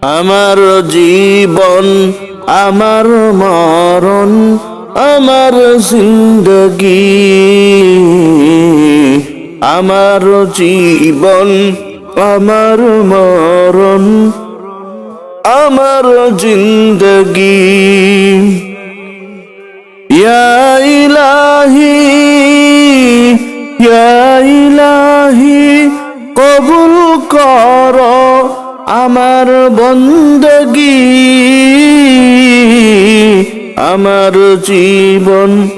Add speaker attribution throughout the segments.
Speaker 1: আমার জীবন, আমার মরণ, আমার জিন্দগি। আমার জীবন, আমার মরণ, আমার জিন্দগি। ইলাহি ইলাহি, কবুল কর আমার বন্দগি। আমার জীবন,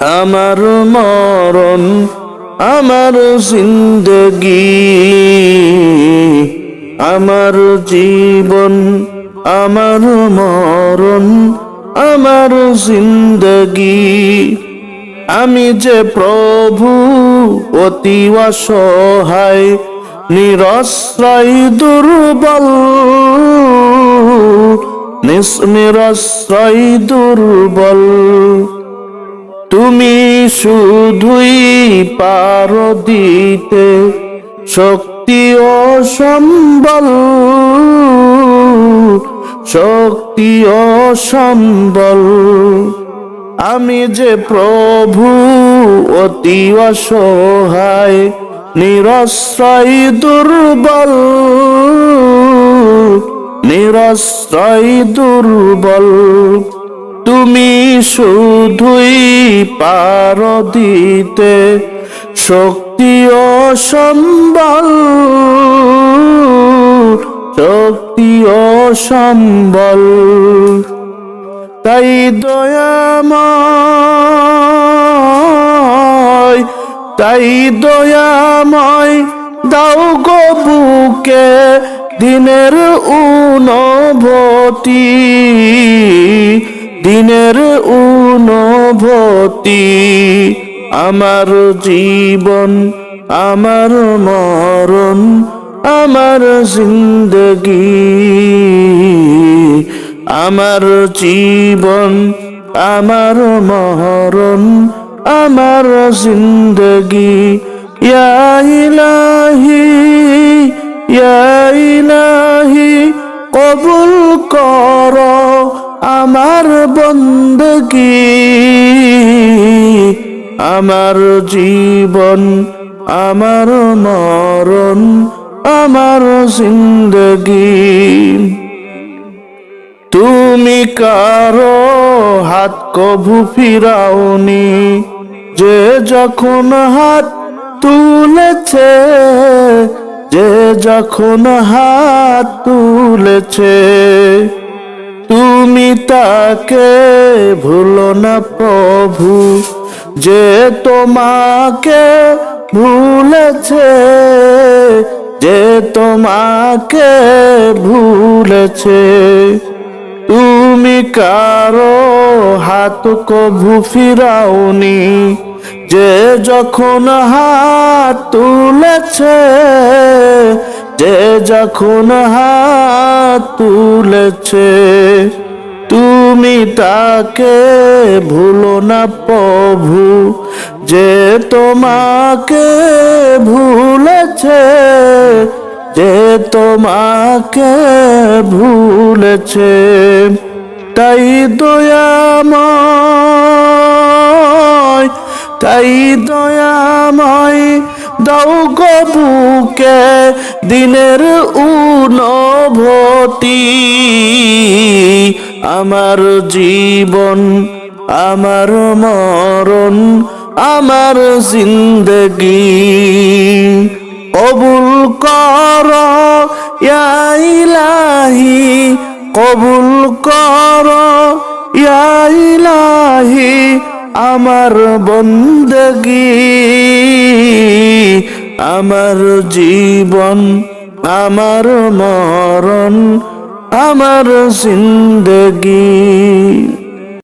Speaker 1: আমার মরণ, আমার জিন্দগি। আমার জীবন, আমার মরণ, আমার জিন্দগি। আমি যে প্রভু অতি অসহায় নিরশ্রয় দুর্বল নিরশ্রয় দুর্বল। তুমি শুধুই পার দিতে শক্তি ও সম্বল, শক্তি ও সম্বল। আমি যে প্রভু অতি অসহায় নিরশ্রয় দুর্বল নিরশ্রয় দুর্বল। তুমি শুধুই পার দিতে শক্তি ও সম্বল, শক্তি ও সম্বল। তাই দয়াময় তাই দয়াময় দাও গো বুকে দিনের উনভতি দিনের উনভতি আমার জীবন, আমার মরণ, আমার জিন্দগি, আমার জীবন, আমার মরণ আমার জিন্দগি ইলাহি ইলাহি, কবুল কর আমার বন্দগি। আমার জীবন, আমার মরণ, আমার জিন্দগি। তুমি কারও হাত কভু ফিরাওনি যে যখন হাত তুলেছে, যে যখন হাত তুলেছে, তুমি তাকে ভুলো না প্রভু, যে তোমাকে ভুলেছে, যে তোমাকে ভুলেছে, তুমি কারও হাত কভু ফিরাওনি, যে যখন হাত তুলেছে, যে যখন হাত তুলেছে, তুমি তাকে ভুলো না প্রভু, যে তোমাকে ভুলেছে, যে তোমাকে ভুলেছে। তাই দয়াময় তাই দয়াময় দাও গো বুকে দিনের উনভতি আমার জীবন, আমার মরণ, আমার জিন্দগি। কবুল কর ইলাহি কবুল কর ইয়াইলাহি আমার বন্দগি আমার জীবন আমার মরণ আমার জিন্দগি।